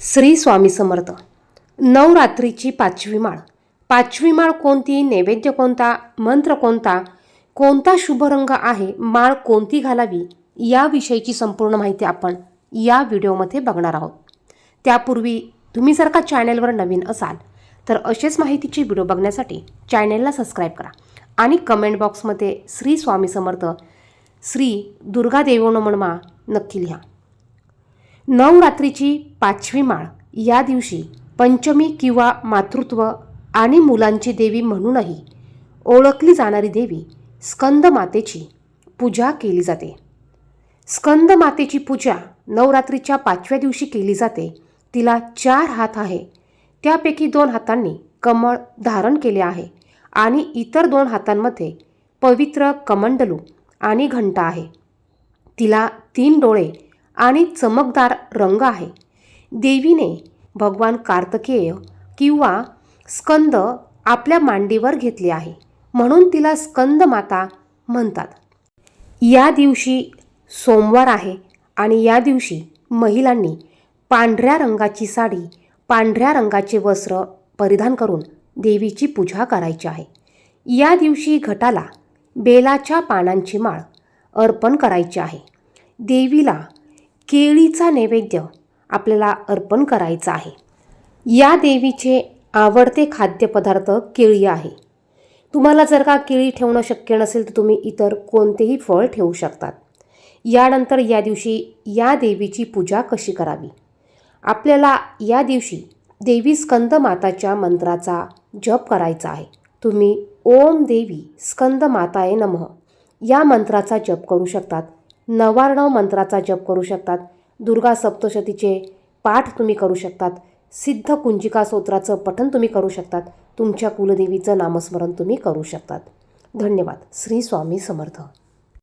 श्री स्वामी समर्थ. नवरात्रीची पाचवी माळ. पाचवी माळ कोणती? नैवेद्य कोणता? मंत्र कोणता? कोणता शुभ रंग आहे? माळ कोणती घालावी? याविषयीची संपूर्ण माहिती आपण या व्हिडिओमध्ये बघणार आहोत. त्यापूर्वी तुम्ही जर का चॅनेलवर नवीन असाल तर असेच माहितीचे व्हिडिओ बघण्यासाठी चॅनेलला सबस्क्राईब करा आणि कमेंट बॉक्समध्ये श्री स्वामी समर्थ श्री दुर्गा देवो मा नक्की लिहा. नवरात्रीची पाचवी माळ. या दिवशी पंचमी किंवा मातृत्व आणि मुलांची देवी म्हणूनही ओळखली जाणारी देवी स्कंद मातेची पूजा केली जाते. स्कंद मातेची पूजा नवरात्रीच्या पाचव्या दिवशी केली जाते. तिला चार हात आहे. त्यापैकी दोन हातांनी कमळ धारण केले आहे आणि इतर दोन हातांमध्ये पवित्र कमंडलू आणि घंटा आहे. तिला तीन डोळे आणि चमकदार रंग आहे. देवीने भगवान कार्तिकेय किंवा स्कंद आपल्या मांडीवर घेतले आहे म्हणून तिला स्कंद माता म्हणतात. या दिवशी सोमवार आहे आणि या दिवशी महिलांनी पांढऱ्या रंगाची साडी पांढऱ्या रंगाचे वस्त्र परिधान करून देवीची पूजा करायची आहे. या दिवशी घटाला बेलाच्या पानांची माळ अर्पण करायची आहे. देवीला केळीचा नैवेद्य आपल्याला अर्पण करायचा आहे. या देवीचे आवडते खाद्यपदार्थ केळी आहे. तुम्हाला जर का केळी ठेवणं शक्य नसेल तर तुम्ही इतर कोणतेही फळ ठेवू शकतात. यानंतर या दिवशी या देवीची पूजा कशी करावी? आपल्याला या दिवशी देवी स्कंद माताच्या मंत्राचा जप करायचा आहे. तुम्ही ओम देवी स्कंद माताये नमः या मंत्राचा जप करू शकतात. नवार्णव मंत्राचा जप करू शकतात. दुर्गा सप्तशतीचे पाठ तुम्ही करू शकतात. सिद्ध कुंजिका स्तोत्राचं पठन तुम्ही करू शकतात. तुमच्या कुलदेवीचं नामस्मरण तुम्ही करू शकतात. धन्यवाद. श्री स्वामी समर्थ.